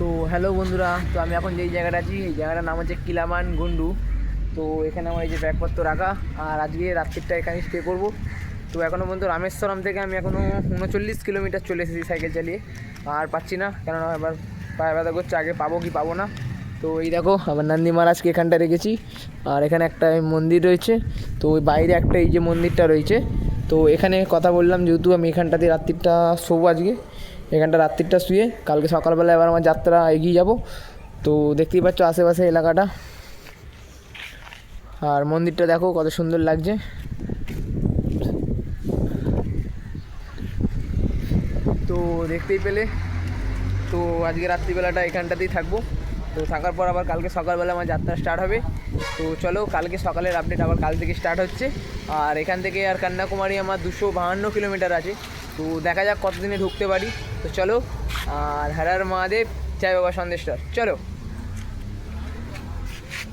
তো হ্যালো বন্ধুরা, তো আমি এখন যেই জায়গাটা আছি, এই জায়গাটার নাম হচ্ছে কিলামান গুন্ডু। তো এখানে আমার এই যে ব্যাগপত্র রাখা, আর আজকে রাত্রিটা এখানে স্টে করব। তো এখনও পর্যন্ত রামেশ্বরম থেকে আমি এখনও উনচল্লিশ কিলোমিটার চলে এসেছি সাইকেল চালিয়ে, আর পাচ্ছি না, কেননা এবার পায়ে ব্যথা করছে, আগে পাবো কি পাবো না। তো এই দেখো, আমার নান্দি মহারাজকে এখানটা রেখেছি, আর এখানে একটা মন্দির রয়েছে, তো ওই বাইরে একটা এই যে মন্দিরটা রয়েছে তো এখানে কথা বললাম, যেহেতু আমি এখানটাতে রাত্রিটা শোবো আজকে, এখানটা রাত্রিটা শুয়ে, কালকে সকালবেলা এবার আমার যাত্রা এগিয়ে যাব। তো দেখতেই পাচ্ছ আশেপাশে এলাকাটা। আর মন্দিরটা দেখো কত সুন্দর লাগছে। তো দেখতেই পেলে। তো আজকে রাত্রিবেলাটা এখানটাতেই থাকব। তো থাকার পর আবার কালকে সকালবেলা আমার যাত্রা স্টার্ট হবে। তো চলো, কালকে সকালের আপডেট আবার কাল থেকে স্টার্ট হচ্ছে। আর এখান থেকে আর কন্যাকুমারী আমার দুশো বাহান্ন কিলোমিটার আছে। তো দেখা যাক কতদিনে ঢুকতে পারি। তো চলো, আর হারার মহাদেব চাই বাবা সন্দেশ্বর। চলো।